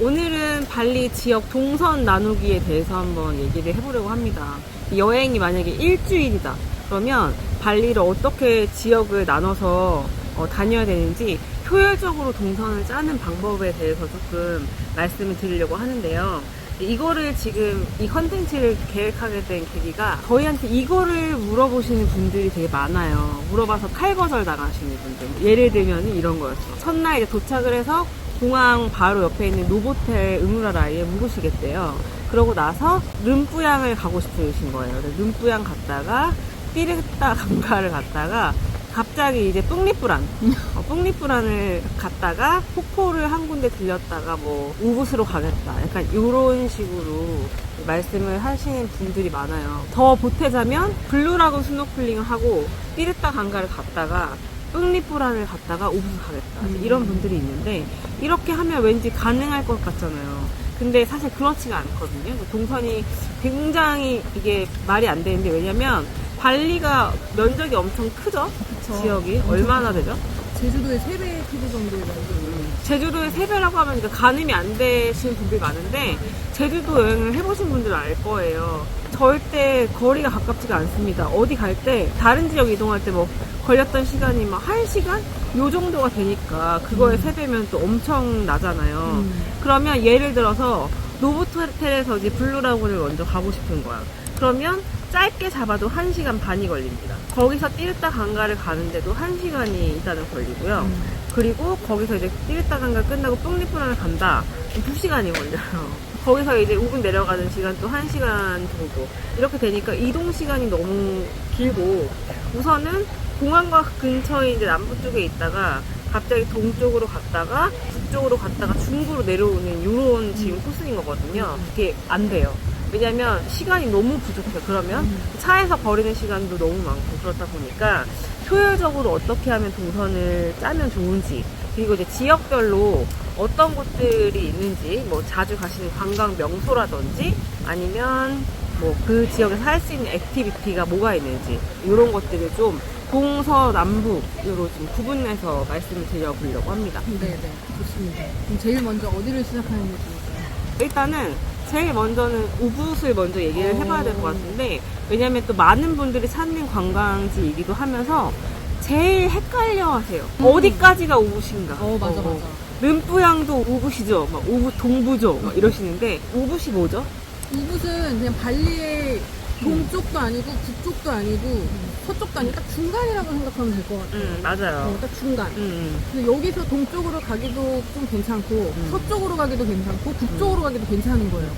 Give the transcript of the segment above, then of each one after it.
오늘은 발리 지역 동선 나누기에 대해서 한번 얘기를 해보려고 합니다. 여행이 만약에 일주일이다. 그러면 발리를 어떻게 지역을 나눠서 어, 다녀야 되는지 효율적으로 동선을 짜는 방법에 대해서 조금 말씀을 드리려고 하는데요. 이거를 지금 이 컨텐츠를 계획하게 된 계기가 저희한테 이거를 물어보시는 분들이 되게 많아요. 물어봐서 칼거절 당하시는 분들. 예를 들면 이런 거였어. 첫날 이제 도착을 해서 공항 바로 옆에 있는 노보텔 응우라라이에 묵으시겠대요. 그러고 나서 름뿌양을 가고 싶으신 거예요. 름뿌양 갔다가 띠르따 강가를 갔다가 갑자기 이제 뿡리뿌란 어, 뿡리뿌란을 갔다가 폭포를 한 군데 들렸다가 뭐 우붓으로 가겠다 약간 이런 식으로 말씀을 하시는 분들이 많아요 더 보태자면 블루라군 스노클링을 하고 띠르따 강가를 갔다가 뿡리뿌란을 갔다가 우붓을 가겠다 이런 분들이 있는데 이렇게 하면 왠지 가능할 것 같잖아요 근데 사실 그렇지가 않거든요 동선이 굉장히 이게 말이 안 되는데 왜냐면 발리가 면적이 엄청 크죠? 그쵸. 지역이 엄청 얼마나 되죠? 제주도의 3배 크기 정도의 면적이 제주도의 3배라고 하면 그 가늠이 안 되시는 분들이 많은데 제주도 여행을 해보신 분들은 알 거예요. 절대 거리가 가깝지가 않습니다. 어디 갈 때 다른 지역 이동할 때 뭐 걸렸던 시간이 막 1시간? 요 정도가 되니까 그거에 3배면 또 엄청 나잖아요. 음. 그러면 예를 들어서 노보텔에서 이제 블루라군을 먼저 가고 싶은 거야. 그러면 짧게 잡아도 1시간 반이 걸립니다. 거기서 띠르따 강가를 가는데도 1시간이 일단은 걸리고요. 음. 그리고 거기서 이제 띠르따 강가 끝나고 뽕리프란을 간다. 2시간이 걸려요. 거기서 이제 5분 내려가는 시간 또 1시간 정도. 이렇게 되니까 이동 시간이 너무 길고 우선은 공항과 근처에 이제 남부 쪽에 있다가 갑자기 동쪽으로 갔다가 북쪽으로 갔다가 중부로 내려오는 이런 지금 코스인 거거든요. 그게 안 돼요. 왜냐면 시간이 너무 부족해요. 그러면 차에서 버리는 시간도 너무 많고 그렇다 보니까 효율적으로 어떻게 하면 동선을 짜면 좋은지 그리고 이제 지역별로 어떤 곳들이 있는지 뭐 자주 가시는 관광 명소라든지 아니면 뭐 그 지역에서 할 수 있는 액티비티가 뭐가 있는지 이런 것들을 좀 동서남북으로 좀 구분해서 말씀을 드려보려고 합니다. 네네 좋습니다. 그럼 제일 먼저 어디를 시작하는 게 좋을까요? 일단은 제일 먼저는 우붓을 먼저 얘기를 해봐야 될 것 같은데 왜냐면 또 많은 분들이 찾는 관광지이기도 하면서 제일 헷갈려 하세요. 어디까지가 우붓인가? 어 맞아 어, 맞아. 름뿌양도 우붓이죠. 막 우붓 동부죠. 막 이러시는데 우붓이 뭐죠? 이곳은 그냥 발리의 동쪽도 아니고 북쪽도 아니고 서쪽도 아니고 딱 중간이라고 생각하면 될 것 같아요. 음 맞아요. 어, 딱 중간. 음, 음. 근데 여기서 동쪽으로 가기도 좀 괜찮고 서쪽으로 가기도 괜찮고 북쪽으로 가기도 괜찮은 거예요.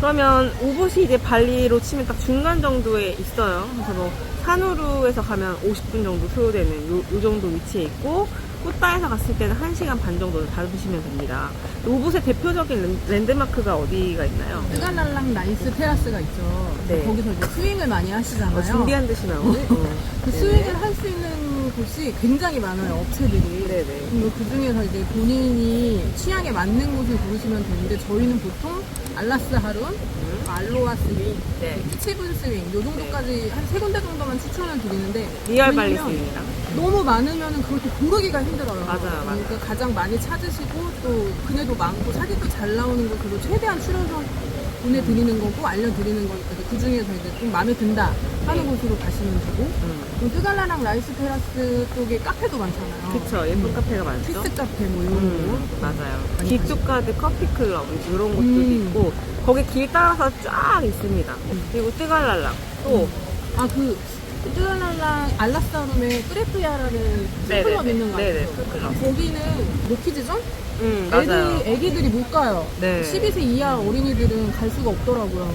그러면 우붓이 이제 발리로 치면 딱 중간 정도에 있어요. 그래서 뭐 산우루에서 가면 50분 정도 소요되는 요, 요 정도 위치에 있고 꾸따에서 갔을 때는 1시간 반 정도 잡으시면 됩니다. 우붓의 대표적인 랜- 랜드마크가 어디가 있나요? 뜨갈랄랑 나이스 테라스가 있죠. 네. 거기서 이제 스윙을 많이 하시잖아요. 어, 준비한 듯이 나오네. 어. 그 스윙을 할 수 있는 곳이 굉장히 많아요, 업체들이. 네네. 그 중에서 이제 본인이 취향에 맞는 곳을 고르시면 되는데 저희는 보통 알라스 하룬, 알로하 스윙, 네. 피치분 스윙 요 정도까지 한 세 군데 정도만 추천을 드리는데 리얼 발리 왜냐면 스윙이랑. 너무 많으면은 그걸 또 고르기가 힘들어요. 맞아요, 맞아요. 그러니까 가장 많이 찾으시고 또 그네도 많고 사진도 잘 나오는 곳으로 최대한 추려서 보내드리는 거고 알려드리는 거니까 그 중에서 이제 좀 마음에 든다 하는 네. 곳으로 가시면 되고 음. 그리고 뜨갈라랑 라이스 테라스 쪽에 카페도 많잖아요. 그쵸. 예쁜 카페가 많죠. 피스 카페 뭐 이런 음, 거. 맞아요. 많이 기뚜카드 커피 클럽 이런 곳도 음. 있고 거기 길 따라서 쫙 있습니다. 그리고 뜨갈랄랑 또 아, 그, 뜨갈랄랑 알라스타룸에 끄레프야라는 네네네. 클럽 있는 거 네네, 같아요. 클럽. 거기는 모키즈전? 음, 맞아요. 애기들이 못 가요. 네. 12세 이하 어린이들은 갈 수가 없더라고요.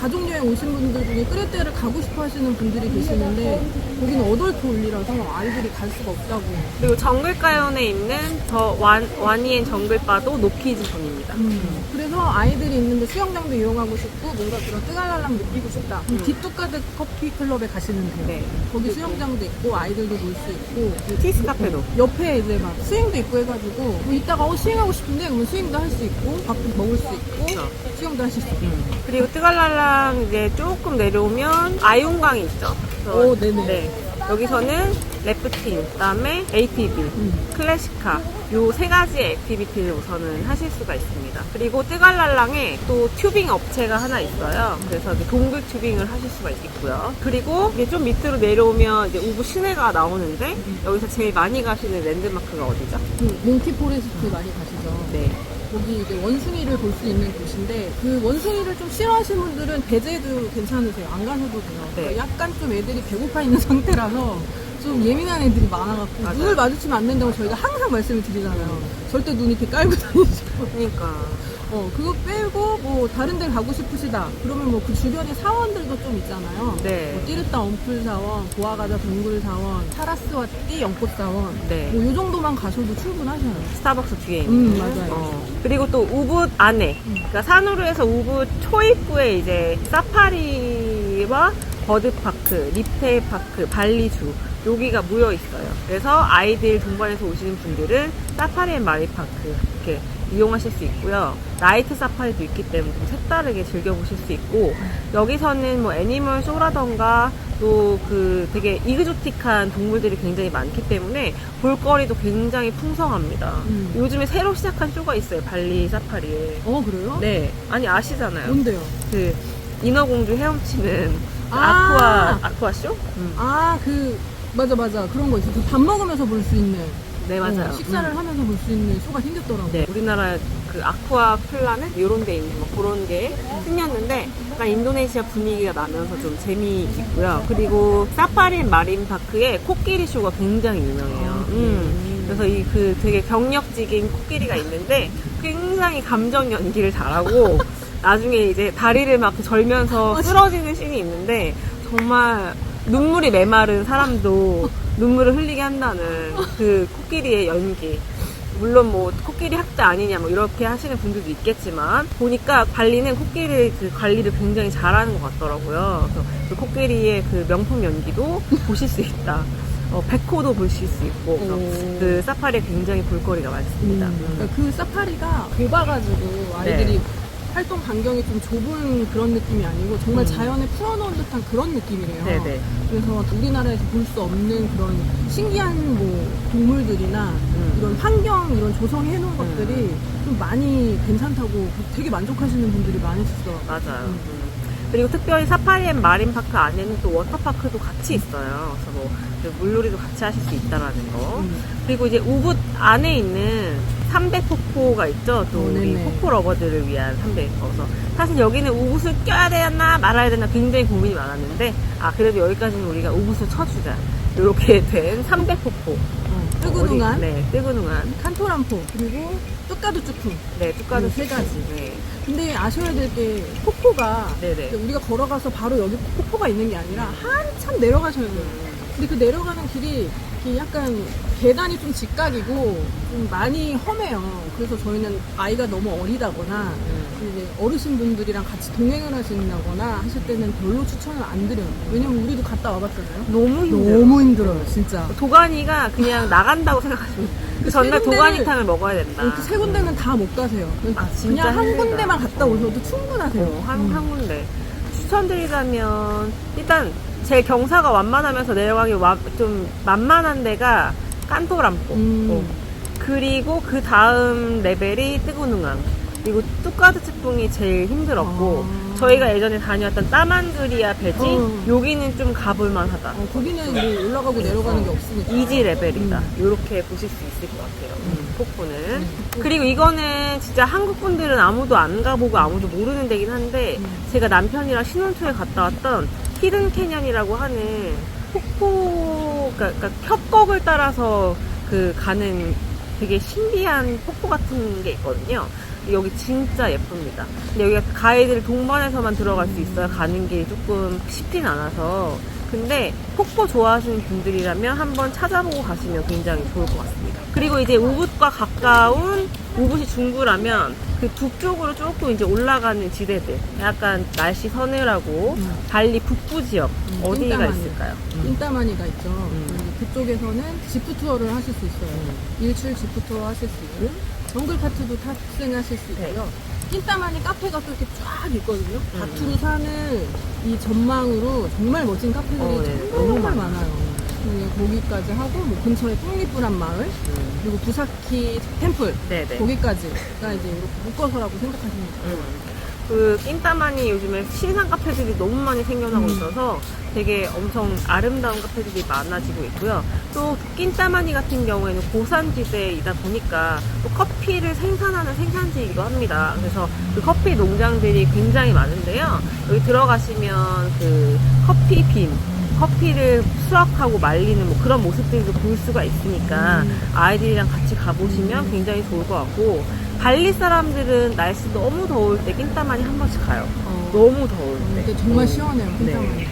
가족여행 오신 분들 중에 끄레떼를 가고 싶어 하시는 분들이 계시는데 거기는 어덜트 올리라서 아이들이 갈 수가 없다고. 그리고 정글가연에 있는 저 완, 와니엔 정글바도 노키즈 존입니다. 음. 그래서 아이들이 있는데 수영장도 이용하고 싶고 뭔가 그런 뜨갈랄랑 느끼고 싶다. 그럼 디뚜카드 커피 클럽에 가시면 돼요. 네. 거기 수영장도 있고 아이들도 놀 수 있고 그 티스 카페도. 옆에 이제 막 스윙도 있고 해가지고 뭐 이따가 어 스윙하고 싶은데 그러면 스윙도 할 수 있고 밥도 먹을 수 있고 그쵸. 수영도 하실 수 있고 그리고 뜨갈랄랑 이제 조금 내려오면 아용강이 있죠. 그래서 오, 네네. 네. 여기서는 래프팅, 그다음에 ATV, 음. 클래시카 요 세 가지의 액티비티를 우선은 하실 수가 있습니다. 그리고 뜨갈랄랑에 또 튜빙 업체가 하나 있어요. 그래서 이제 동굴 튜빙을 하실 수가 있고요. 그리고 이제 좀 밑으로 내려오면 이제 우부 시내가 나오는데 여기서 제일 많이 가시는 랜드마크가 어디죠? 그 몽키 포레스트 많이 가시죠. 네. 거기 이제 원숭이를 볼 수 있는 곳인데 그 원숭이를 좀 싫어하시는 분들은 배제도 괜찮으세요. 안 가셔도 돼요. 네. 그러니까 약간 좀 애들이 배고파 있는 상태라서 좀 예민한 애들이 많아갖고 맞아요. 눈을 마주치면 안 된다고 저희가 항상 말씀을 드리잖아요. 절대 눈 이렇게 깔고 다니시고. 그러니까 어, 그거 빼고 뭐 다른 데 가고 싶으시다. 그러면 뭐 그 주변에 사원들도 좀 있잖아요. 네. 뭐 띠르따 엄풀 사원, 보아가자 동굴 사원, 타라스와 띠 연꽃 사원. 네. 뭐요 정도만 가셔도 충분하셔요. 스타벅스 뒤에 있는 음, 맞아요. 어. 그리고 또 우붓 안에 그러니까 산으로 해서 우붓 초입구에 이제 사파리와 버드파크, 립테일파크, 발리주 여기가 모여 있어요. 그래서 아이들 동반해서 오시는 분들은 사파리 앤 마리파크 이렇게 이용하실 수 있고요. 나이트 사파리도 있기 때문에 좀 색다르게 즐겨보실 수 있고 여기서는 뭐 애니멀 쇼라던가 또 그 되게 이그조틱한 동물들이 굉장히 많기 때문에 볼거리도 굉장히 풍성합니다. 음. 요즘에 새로 시작한 쇼가 있어요. 발리 사파리에. 어, 그래요? 네. 아니 아시잖아요. 뭔데요? 그 인어공주 헤엄치는 그 아. 아쿠아 아쿠아 쇼? 아, 그, 맞아, 맞아. 그런 거 있어. 그밥 먹으면서 볼 수 있는. 네 맞아요. 어, 식사를 음. 하면서 볼 수 있는 쇼가 생겼더라고요. 네, 우리나라 그 아쿠아 플라넷 이런 데 있는 뭐 그런 게 생겼는데 약간 인도네시아 분위기가 나면서 좀 재미있고요. 그리고 사파리 마린 파크에 코끼리 쇼가 굉장히 유명해요. 아, 음. 그래서 이 그 되게 경력직인 코끼리가 있는데 굉장히 감정 연기를 잘하고 나중에 이제 다리를 막 절면서 쓰러지는 씬이 있는데 정말 눈물이 메마른 사람도 눈물을 흘리게 한다는 그 코끼리의 연기. 물론 뭐 코끼리 학자 아니냐 뭐 이렇게 하시는 분들도 있겠지만 보니까 발리는 코끼리 그 관리를 굉장히 잘하는 것 같더라고요. 그래서 그 코끼리의 그 명품 연기도 보실 수 있다. 어, 백호도 보실 수 있고 그래서 오. 그 사파리에 굉장히 볼거리가 많습니다. 음, 음. 그러니까 그 사파리가 좁아가지고 아이들이 네. 활동 반경이 좀 좁은 그런 느낌이 아니고 정말 음. 자연에 풀어놓은 듯한 그런 느낌이래요. 네네. 그래서 우리나라에서 볼 수 없는 그런 신기한 뭐 동물들이나 음. 이런 환경 이런 조성해 놓은 것들이 좀 많이 괜찮다고 되게 만족하시는 분들이 많으시더라고요. 맞아요. 음. 음. 그리고 특별히 사파리 앤 마린파크 안에는 또 워터파크도 같이 있어요. 그래서 뭐 물놀이도 같이 하실 수 있다라는 거. 음. 그리고 이제 우붓 안에 있는 삼대 폭포가 있죠. 또 어, 우리 네네. 폭포 러버들을 위한 삼대 폭포서 사실 여기는 우붓을 껴야 되나 말아야 되나 굉장히 고민이 많았는데 아 그래도 여기까지는 우리가 우붓을 쳐주자. 이렇게 된 삼대 폭포. 어, 뜨그둥한 어디- 네, 뜨근웅한. 칸토란포 그리고 뚜까두쭈풍 네, 뚜까도 음, 세 가지. 네. 근데 아셔야 될 게 폭포가 네네. 이제 우리가 걸어가서 바로 여기 폭포가 있는 게 아니라 한참 내려가셔야 돼요. 근데 그 내려가는 길이 이렇게 약간 계단이 좀 직각이고 좀 많이 험해요. 그래서 저희는 아이가 너무 어리다거나 이제 어르신분들이랑 같이 동행을 하신다거나 하실 때는 별로 추천을 안 드려요. 왜냐면 우리도 갔다 와봤잖아요. 너무 힘들어요. 너무 힘들어요, 진짜. 도가니가 그냥 나간다고 생각하시면 그 전날 세 군데를- 도가니탕을 먹어야 된다. 그세 군데는 다 못 가세요. 아, 진짜 그냥 한 힘들다. 군데만 갔다 오셔도 충분하세요. 어, 한, 음. 한 군데. 추천드리자면, 일단, 제일 경사가 완만하면서 내려가기 와- 좀 만만한 데가 깐토람포. 음. 어. 그리고 그 다음 레벨이 뜨구능함. 그리고 뚜까드 찌뽕이 제일 힘들었고, 아. 저희가 예전에 다녔던 따만그리아 배지, 어. 여기는 좀 가볼만 하다. 어, 거기는 뭐 올라가고 내려가는 게 없으니까. 이지 레벨이다. 음. 이렇게 보실 수 있을 것 같아요. 폭포는. 그리고 이거는 진짜 한국 분들은 아무도 안 가보고 아무도 모르는 데긴 한데 음. 제가 남편이랑 신혼초에 갔다 왔던 히든 캐년이라고 하는 폭포, 그러니까, 그러니까 협곡을 따라서 그 가는 되게 신비한 폭포 같은 게 있거든요. 여기 진짜 예쁩니다. 근데 여기가 가이드를 동반해서만 들어갈 수 있어요. 가는 게 조금 쉽진 않아서. 근데 폭포 좋아하시는 분들이라면 한번 찾아보고 가시면 굉장히 좋을 것 같습니다. 그리고 이제 우붓과 가까운 우붓이 중구라면 그 북쪽으로 조금 이제 올라가는 지대들 약간 날씨 서늘하고 음. 발리 북부 지역 음, 어디가. 있을까요? 찐따마니가 있죠. 그쪽에서는 지프 투어를 하실 수 있어요. 음. 일출 지프 투어 하실 수 있고, 정글 카트도 탑승하실 수 네. 있고요. 찐따마니 카페가 또 이렇게 쫙 있거든요. 음. 다투르 산을 이 전망으로 정말 멋진 카페들이 어, 네. 정말 너무 정말 많아요. 많아요. 네, 거기까지 하고 뭐 근처에 뚱리뿌란 마을 음. 그리고 부사키 템플 네네. 거기까지가 이제 이렇게 묶어서라고 생각하시면 돼요. 음. 그 낀따만이 요즘에 신상 카페들이 너무 많이 생겨나고 음. 있어서 되게 엄청 아름다운 카페들이 많아지고 있고요. 또 낀따마니 같은 경우에는 고산지대이다 보니까 또 커피를 생산하는 생산지이기도 합니다. 그래서 그 커피 농장들이 굉장히 많은데요. 여기 들어가시면 그 커피 빔, 커피를 수확하고 말리는 뭐 그런 모습들도 볼 수가 있으니까 음. 아이들이랑 같이 가보시면 굉장히 좋을 것 같고 발리 사람들은 날씨 너무 더울 때 낀따만이 한 번씩 가요. 어, 너무 더울 때. 근데 정말 음. 시원해요. 네. 킹타마니.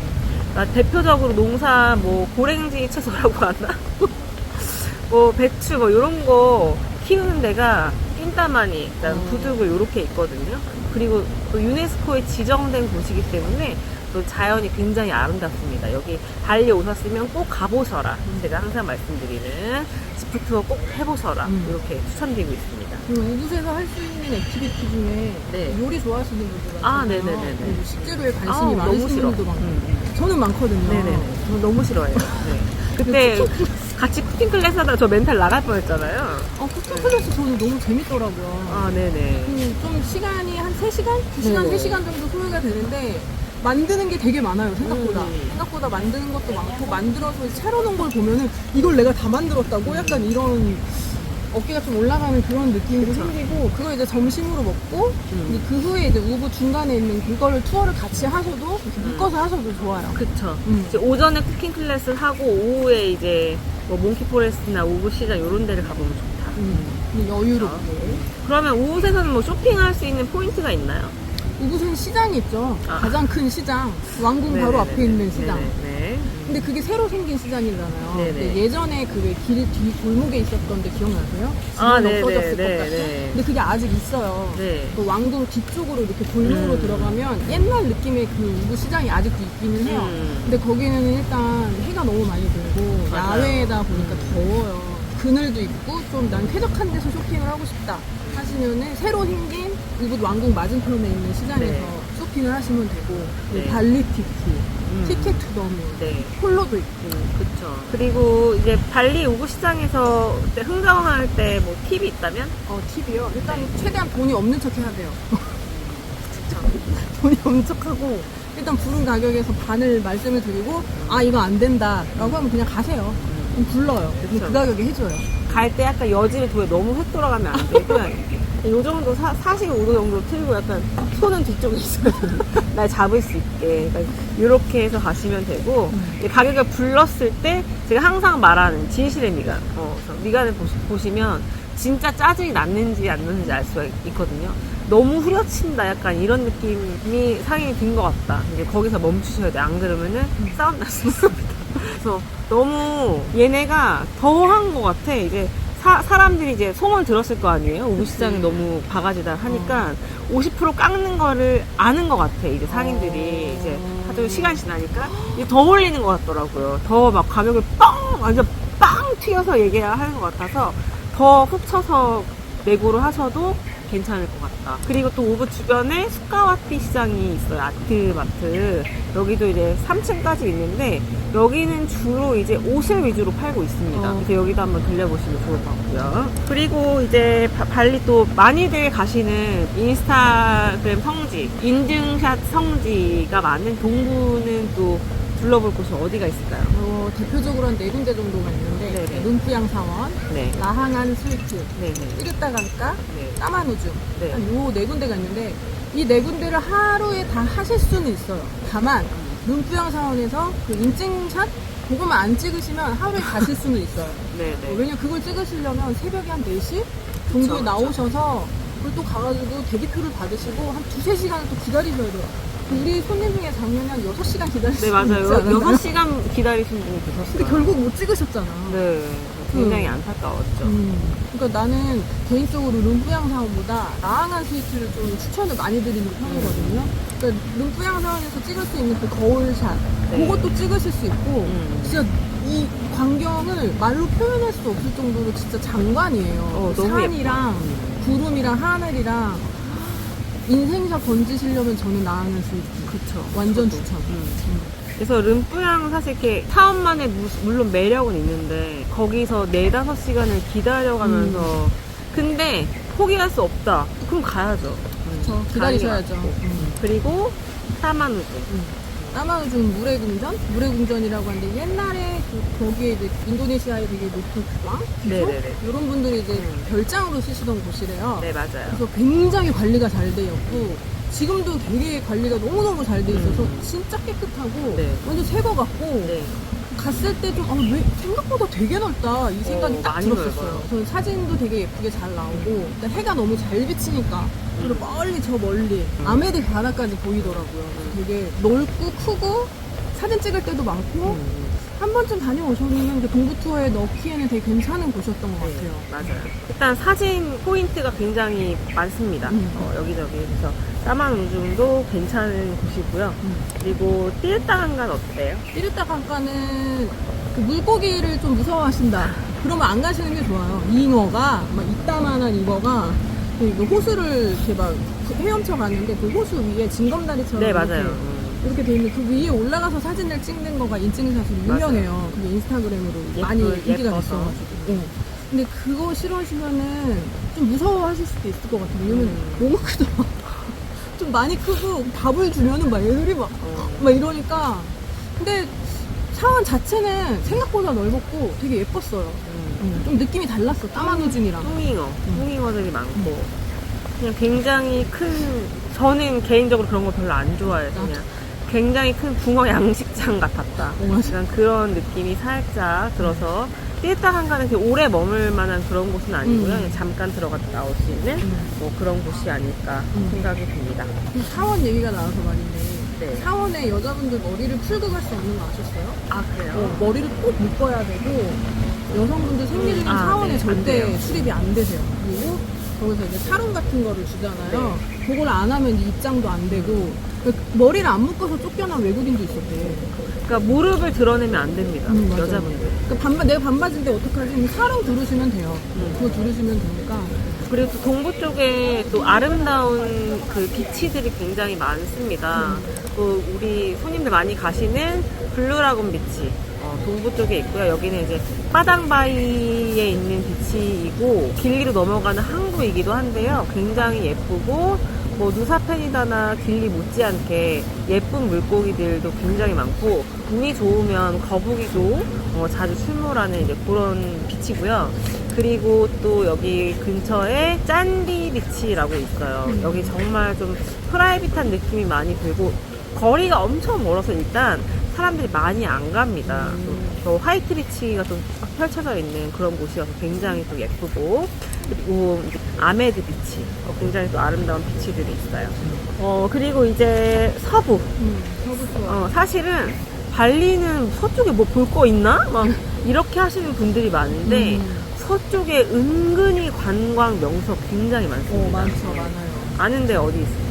아, 대표적으로 농사 뭐 고랭지 채소라고 하나? 뭐 배추 뭐 이런 거 키우는 데가 낀따마니, 그다음 어. 부두글 이렇게 있거든요. 그리고 또 유네스코에 지정된 곳이기 때문에 또 자연이 굉장히 아름답습니다. 여기 발리 오셨으면 꼭 가보셔라. 제가 항상 말씀드리는 스프투어 꼭 해보셔라. 음. 이렇게 추천드리고 있습니다. 그리고 우붓에서 할 수 있는 액티비티 중에 네. 요리 좋아하시는 분들 아, 많잖아요. 네네네네. 그리고 식재료에 관심이 아우, 많으신 너무 싫어. 분들도 많고 음. 저는 많거든요. 네네네. 저 너무 싫어해요. 네. 그때 같이 쿠킹 클래스 하다가 저 멘탈 나갈 뻔했잖아요. 어, 쿠킹 클래스 저는 너무 재밌더라고요. 아, 네네. 음, 좀 시간이 한 3시간? 2시간, 네네. 3시간 정도 소요가 되는데 만드는 게 되게 많아요, 생각보다. 음. 생각보다 만드는 것도 많고 만들어서 차려놓은 걸 보면은 이걸 내가 다 만들었다고 약간 이런 어깨가 좀 올라가는 그런 느낌도 그쵸. 생기고 그거 이제 점심으로 먹고 음. 그 후에 이제 우부 중간에 있는 그거를 투어를 같이 하셔도 이렇게 음. 묶어서 하셔도 좋아요. 그쵸. 음. 이제 오전에 쿠킹 클래스를 하고 오후에 이제 뭐 몽키 포레스트나 우붓 시장 이런 데를 가보면 좋다. 음. 여유롭게. 그러면 우붓에서는 뭐 쇼핑할 수 있는 포인트가 있나요? 우붓은 시장이 있죠. 아. 가장 큰 시장. 왕궁 바로 네네네네. 앞에 있는 시장. 네네. 근데 그게 새로 생긴 시장이잖아요. 네네. 근데 예전에 그길뒤 골목에 있었던 데 기억나세요? 지금 아, 없어졌을 네네, 것 네, 같아. 네. 근데 그게 아직 있어요. 네. 그 왕궁 뒤쪽으로 이렇게 골목으로 음. 들어가면 옛날 느낌의 그 우부 시장이 아직도 있기는 해요. 음. 근데 거기는 일단 해가 너무 많이 들고 맞아요. 야외다 보니까 음. 더워요. 그늘도 있고 좀 난 쾌적한 데서 쇼핑을 하고 싶다 하시면은 새로 생긴 우붓 왕궁 맞은편에 있는 시장에서 네. 쇼핑을 하시면 되고 네. 발리티키, 음. 티켓 투더미, 네. 폴로도 있고 그쵸. 그리고 이제 발리 우붓 시장에서 그때 흥정할 때 뭐 팁이 있다면? 어, 팁이요. 일단 최대한 돈이 없는 척 해야 돼요. 그쵸. 돈이 없는 척 하고 일단 부른 가격에서 반을 말씀을 드리고 아 이거 안 된다라고 하면 그냥 가세요. 그럼 불러요. 그럼. 그 가격에 해줘요. 갈 때 약간 여지를 두고 너무 획 돌아가면 안 되고 요 정도 사, 45도 정도 틀고 약간 손은 뒤쪽에 있어야 날 잡을 수 있게. 그러니까 이렇게 해서 가시면 되고 가격을 불렀을 때 제가 항상 말하는 진실의 미간. 어, 미간을 보시, 보시 면 진짜 짜증이 났는지 안 났는지 알 수가 있거든요. 너무 후려친다 약간 이런 느낌이 상인이 든 것 같다. 이제 거기서 멈추셔야 돼 안 그러면은 음. 싸움 날 수 있습니다. 그래서 너무 얘네가 더한 것 같아. 이제 사, 사람들이 이제 소문 들었을 거 아니에요? 우부시장이 그치. 너무 바가지다 하니까 50% 깎는 거를 아는 것 같아. 이제 상인들이 어. 이제 하도 시간이 지나니까 이제 더 올리는 것 같더라고요. 더 막 가격을 빵! 완전 빵! 튀어서 얘기하는 것 같아서 더 훅 쳐서 내고를 하셔도 괜찮을 것 같다. 그리고 또 우붓 주변에 수카와티 시장이 있어요. 아트마트. 여기도 이제 3층까지 있는데 여기는 주로 이제 옷을 위주로 팔고 있습니다. 어. 그래서 여기도 한번 들려보시면 좋을 것 같고요. 그리고 이제 바- 발리 또 많이들 가시는 인스타그램 성지, 인증샷 성지가 많은 동부는 또 둘러볼 곳이 어디가 있을까요? 어, 대표적으로 한 네 군데 정도가 있는데 네네. 눈프양 사원, 네. 라항안 스위트, 네네. 찌르따 강가, 네. 네. 요네 군데가 있는데 이 네 군데를 하루에 다 하실 수는 있어요. 다만 눈프양 사원에서 그 인증샷 그거만 안 찍으시면 하루에 가실 수는 있어요. 네네. 어, 왜냐면 그걸 찍으시려면 새벽에 한 4시 정도에 그쵸. 나오셔서 그걸 또 가가지고 대기표를 받으시고 한 두세 시간을 또 기다리셔야 돼요. 우리 손님 중에 작년에 한 6시간 기다리신 네, 분 있지 맞아요. 않았나요? 6시간 기다리신 분이 계셨어요. 근데 결국 못 찍으셨잖아. 네. 굉장히 안타까웠죠. 음, 그러니까 나는 개인적으로 룸프양 사원보다 라항한 스위트를 좀 추천을 많이 드리는 편이거든요. 그러니까 룸프양 사원에서 찍을 수 있는 그 거울샷, 네. 그것도 찍으실 수 있고, 음. 진짜 이 광경을 말로 표현할 수 없을 정도로 진짜 장관이에요. 어, 그 너무 산이랑 예뻐. 구름이랑 하늘이랑 인생샷 건지시려면 저는 라항한 스위트. 그쵸. 완전 저도. 추천. 음. 음. 그래서 름뿌양 사실 이렇게 타운만의 무- 물론 매력은 있는데 거기서 4, 5시간을 기다려가면서 근데 포기할 수 없다. 그럼 가야죠. 저 기다리셔야죠. 게 맞고. 음. 그리고 사마누주. 까마우준 물의 궁전? 물의 궁전이라고 하는데 옛날에 그 거기에 이제 인도네시아의 되게 높은 국왕? 네네네. 이런 분들이 이제 음. 별장으로 쓰시던 곳이래요. 네, 맞아요. 그래서 굉장히 관리가 잘돼 있고 지금도 되게 관리가 너무너무 잘 돼 있어서 음. 진짜 깨끗하고 네. 완전 새거 같고 네. 갔을 때 좀, 아, 왜 생각보다 되게 넓다. 이 생각이 어, 딱 많이 들었었어요. 넓어요. 저는 사진도 되게 예쁘게 잘 나오고, 일단 해가 너무 잘 비치니까, 그리고 멀리 저 멀리, 음. 아메드 바다까지 보이더라고요. 되게 넓고 크고, 사진 찍을 때도 많고, 음. 한 번쯤 다녀오셨으면 그 동부 투어에 넣기에는 되게 괜찮은 곳이었던 것 네, 같아요. 맞아요. 일단 사진 포인트가 굉장히 많습니다. 음. 어, 여기저기. 그래서 까만 우중도 괜찮은 곳이고요. 음. 그리고 띠르따간간 어때요? 띠르타 강가는 그 물고기를 좀 무서워하신다. 그러면 안 가시는 게 좋아요. 잉어가, 막 이따만한 잉어가, 그 호수를 이렇게 막 헤엄쳐 갔는데 그 호수 위에 징검다리처럼 네, 이렇게, 맞아요. 음. 이렇게 돼 있는 그 위에 올라가서 사진을 찍는 거가 인증샷으로 유명해요. 그게 인스타그램으로 많이 예쁘- 인기가 예뻐서. 있어가지고. 네. 근데 그거 싫어하시면은 좀 무서워하실 수도 있을 것 같아요. 왜냐면 음. 너무 크다. 좀 많이 크고 밥을 주면은 막 애들이 막, 어. 막 이러니까. 근데 사원 자체는 생각보다 넓었고 되게 예뻤어요. 음. 좀 느낌이 달랐어. 까마누준이랑. 뚱잉어, 뚱잉어들이 많고 그냥 굉장히 큰 저는 개인적으로 그런 거 별로 안 좋아해서 그냥 굉장히 큰 붕어 양식장 같았다. 어, 맞아. 약간 그런 느낌이 살짝 들어서 띠르따 한가는 이렇게 오래 머물 만한 그런 곳은 아니고요. 음. 그냥 잠깐 들어갔다 나올 수 있는 뭐 그런 곳이 아닐까 음. 생각이 듭니다. 그 사원 얘기가 나와서 말인데 네. 사원에 여자분들 머리를 풀고 갈 수 없는 거 아셨어요? 아 그래요? 어, 머리를 꼭 묶어야 되고 여성분들 생리 중인 아, 사원에 네, 안 절대. 출입이 안 되세요. 그리고 거기서 이제 사론 같은 거를 주잖아요. 네. 그걸 안 하면 입장도 안 되고 그 머리를 안 묶어서 쫓겨난 외국인도 있었대. 그러니까 무릎을 드러내면 안 됩니다. 음, 맞아요. 여자분들. 그 반바 내가 반바지인데 어떡하지? 사론 두르시면 돼요. 음. 그거 두르시면 되니까. 그리고 또 동부 쪽에 또 아름다운 그 비치들이 굉장히 많습니다. 또 우리 손님들 많이 가시는 블루라곤 비치. 어, 동부 쪽에 있고요. 여기는 이제 빠당바이에 있는 비치이고 길리로 넘어가는 항구이기도 한데요. 굉장히 예쁘고 뭐 누사펜이다나 길리 못지않게 예쁜 물고기들도 굉장히 많고 운이 좋으면 거북이도 어, 자주 출몰하는 이제 그런 비치고요. 그리고 또 여기 근처에 짠디 비치라고 있어요. 여기 정말 좀 프라이빗한 느낌이 많이 들고 거리가 엄청 멀어서 일단 사람들이 많이 안 갑니다. 또 화이트 비치가 좀딱 펼쳐져 있는 그런 곳이어서 굉장히 또 예쁘고 그리고 아메드 비치 어, 굉장히 또 아름다운 비치들이 있어요. 어 그리고 이제 서부 음, 좋아. 어, 사실은 발리는 서쪽에 뭐 볼 거 있나? 막 이렇게 하시는 분들이 많은데 음. 서쪽에 은근히 관광 명소 굉장히 많습니다. 어, 많죠, 많아요. 아는데 어디 있을까요?